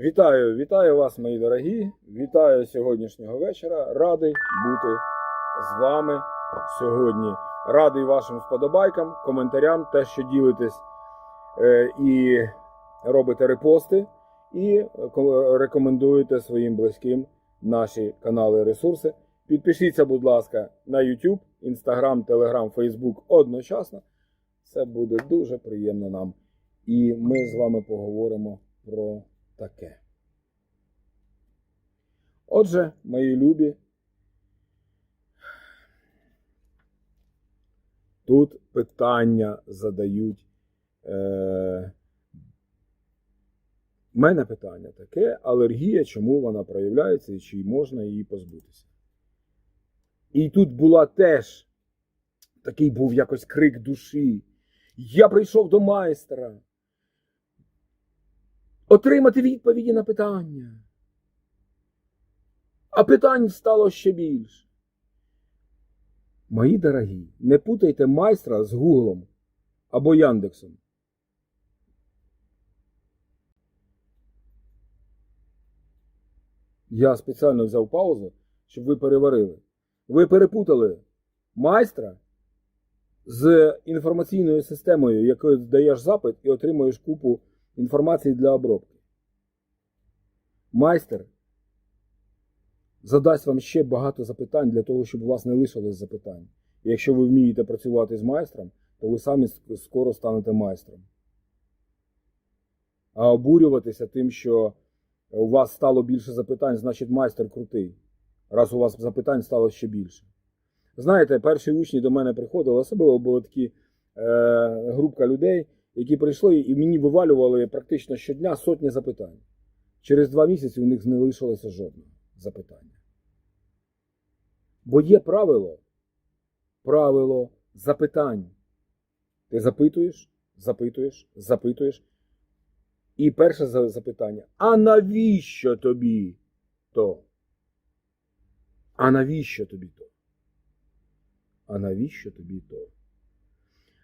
Вітаю, вітаю вас, мої дорогі. Вітаю сьогоднішнього вечора. Радий бути з вами сьогодні. Радий вашим вподобайкам, коментарям, те, що ділитесь е, і робите репости, і рекомендуєте своїм близьким наші канали ресурси. Підпишіться, будь ласка, на YouTube, Instagram, Telegram, Facebook одночасно. Це буде дуже приємно нам. І ми з вами поговоримо про таке. Отже, мої любі, тут питання задають. Е... У мене питання таке: алергія, чому вона проявляється і чи можна її позбутися? І тут була теж такий був якось крик душі. Я прийшов до майстра отримати відповіді на питання. А питань стало ще більше. Мої дорогі, не путайте майстра з Гуглом або Яндексом. Я спеціально взяв паузу, щоб ви переварили. Ви перепутали майстра з інформаційною системою, якою даєш запит і отримуєш купу інформації для обробки. Майстер задасть вам ще багато запитань для того, щоб у вас не лишилось запитань. І якщо ви вмієте працювати з майстром, то ви самі скоро станете майстром. А обурюватися тим, що у вас стало більше запитань, значить майстер крутий. Раз у вас запитань стало ще більше. Знаєте, перші учні до мене приходили, особливо були такі е, групка людей, які прийшли і мені вивалювали практично щодня сотні запитань. Через два місяці у них не лишилося жодного запитання. Бо є правило, правило запитань. Ти запитуєш, запитуєш, запитуєш. І перше запитання: а навіщо тобі то? А навіщо тобі то? А навіщо тобі то?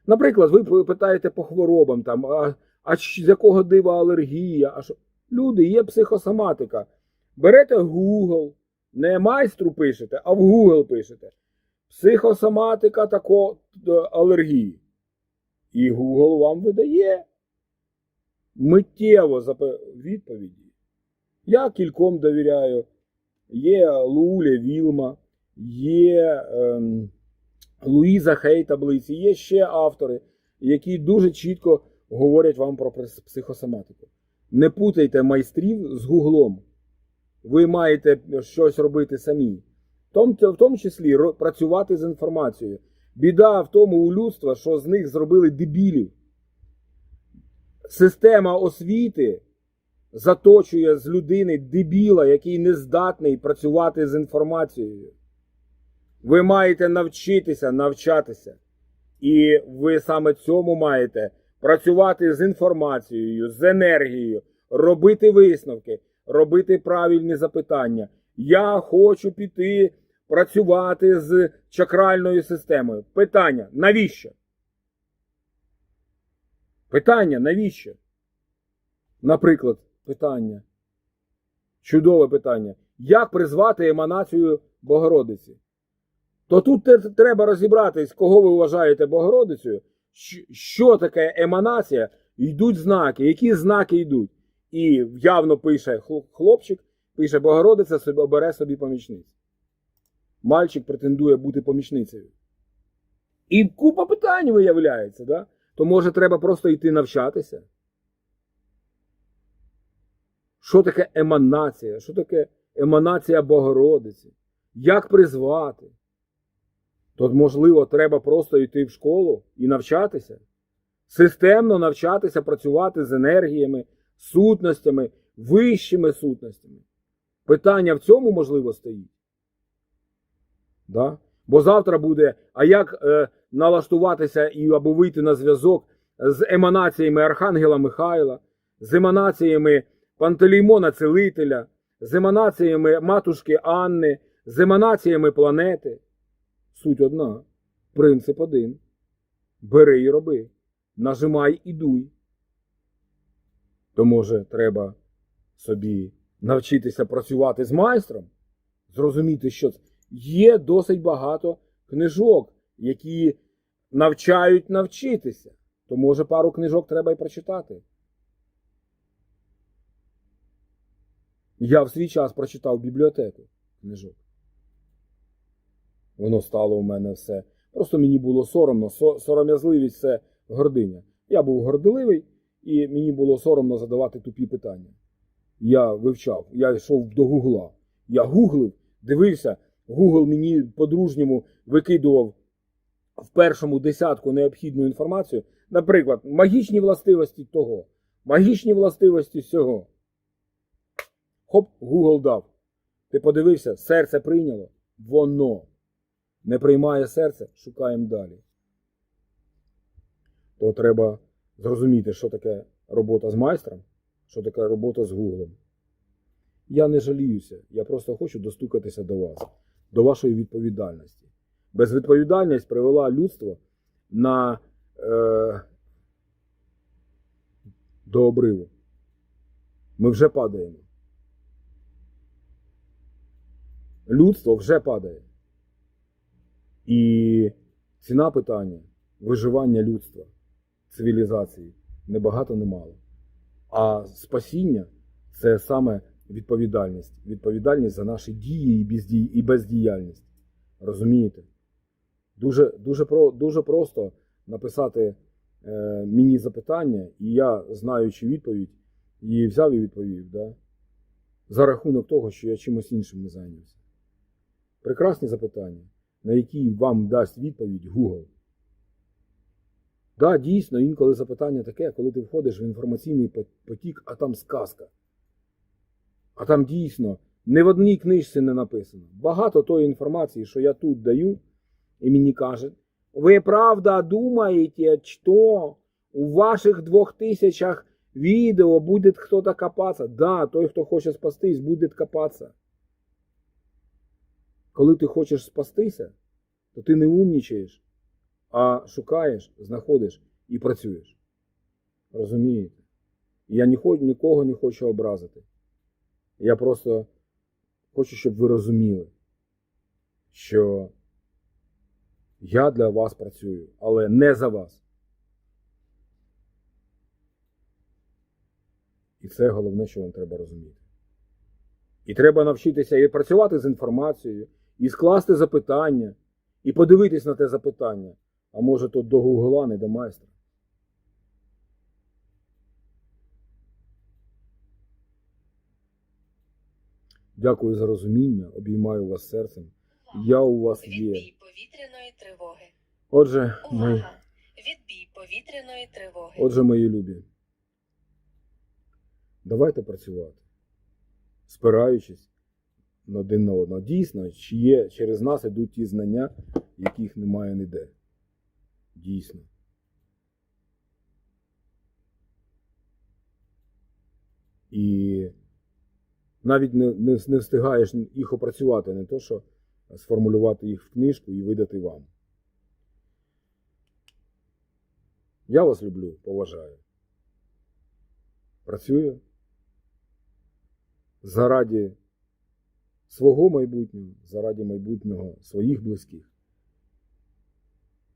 Наприклад, ви питаєте по хворобам, там, а, а з якого дива алергія? А що? Люди, є психосоматика. Берете Google, не майстру пишете, а в Google пишете. Психосоматика тако алергії. І Google вам видає миттєво запи- відповіді. Я кільком довіряю. Є Луля Вілма, є ем, Луїза Хей таблиці, є ще автори, які дуже чітко говорять вам про психосоматику. Не путайте майстрів з гуглом. Ви маєте щось робити самі. В тому, числі працювати з інформацією. Біда в тому у людства, що з них зробили дебілів. Система освіти заточує з людини дебіла, який не здатний працювати з інформацією. Ви маєте навчитися навчатися. І ви саме цьому маєте працювати з інформацією, з енергією, робити висновки, робити правильні запитання. Я хочу піти працювати з чакральною системою. Питання: навіщо? Питання навіщо? Наприклад, питання. Чудове питання. Як призвати еманацію Богородиці? То тут треба розібратись, кого ви вважаєте Богородицею, що таке еманація, йдуть знаки, які знаки йдуть. І явно пише хлопчик, пише Богородиця собі обере собі помічниць. Мальчик претендує бути помічницею. І купа питань виявляється, да? то може треба просто йти навчатися. Що таке еманація? Що таке еманація Богородиці? Як призвати? То, можливо, треба просто йти в школу і навчатися. Системно навчатися працювати з енергіями, сутностями, вищими сутностями. Питання в цьому, можливо, стоїть. Да? Бо завтра буде, а як е, налаштуватися і або вийти на зв'язок з еманаціями Архангела Михайла, з еманаціями Пантелеймона Целителя, з еманаціями матушки Анни, з еманаціями планети. Суть одна, принцип один. Бери і роби, нажимай і дуй. То може треба собі навчитися працювати з майстром, зрозуміти, що. Є досить багато книжок, які навчають навчитися. То може пару книжок треба і прочитати. Я в свій час прочитав бібліотеку книжок. Воно стало у мене все. Просто мені було соромно. Сором'язливість це гординя. Я був горделивий, і мені було соромно задавати тупі питання. Я вивчав, я йшов до Гугла. Я гуглив, дивився, Гугл мені по-дружньому викидував в першому десятку необхідну інформацію. Наприклад, магічні властивості того, магічні властивості цього. Хоп, Google дав. Ти подивився, серце прийняло, воно не приймає серце, шукаємо далі. То треба зрозуміти, що таке робота з майстром, що таке робота з Гуглом. Я не жаліюся, я просто хочу достукатися до вас, до вашої відповідальності. Безвідповідальність привела людство на, е, до обриву. Ми вже падаємо. Людство вже падає. І ціна питання виживання людства, цивілізації не багато, не мало. А спасіння це саме відповідальність. Відповідальність за наші дії і, бездіяльність. Розумієте? Дуже, дуже, про, дуже просто написати е, мені запитання, і я, знаючи відповідь, її взяв і відповів. Да? За рахунок того, що я чимось іншим не зайнявся. Прекрасні запитання, на які вам дасть відповідь Google. Да, дійсно, інколи запитання таке, коли ти входиш в інформаційний потік, а там сказка. А там дійсно не в одній книжці не написано. Багато тої інформації, що я тут даю, і мені кажуть, ви правда думаєте, що у ваших двох тисячах відео буде хтось копатися? Да, той, хто хоче спастись, буде копатися. Коли ти хочеш спастися, то ти не умнічаєш, а шукаєш, знаходиш і працюєш. Розумієте? Я нікого не хочу образити. Я просто хочу, щоб ви розуміли, що я для вас працюю, але не за вас. І це головне, що вам треба розуміти. І треба навчитися і працювати з інформацією, і скласти запитання, і подивитись на те запитання. А може, тут до Гугла, не до майстра. Дякую за розуміння, обіймаю вас серцем. Я у вас є. Відбій повітряної тривоги. Отже, Увага! Відбій повітряної тривоги. отже, мої любі. Давайте працювати, спираючись один на одного. Дійсно, чи є, через нас ідуть ті знання, яких немає ніде. Дійсно. І навіть не, не, не встигаєш їх опрацювати, не то що сформулювати їх в книжку і видати вам. Я вас люблю, поважаю. Працюю заради свого майбутнього, заради майбутнього своїх близьких.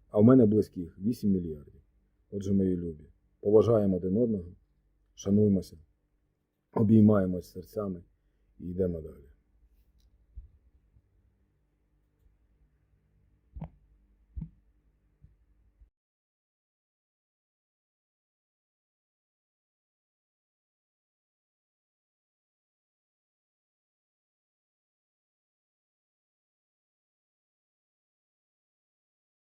А в мене близьких 8 мільярдів. Отже, мої любі, поважаємо один одного, шануємося, обіймаємось серцями і йдемо далі.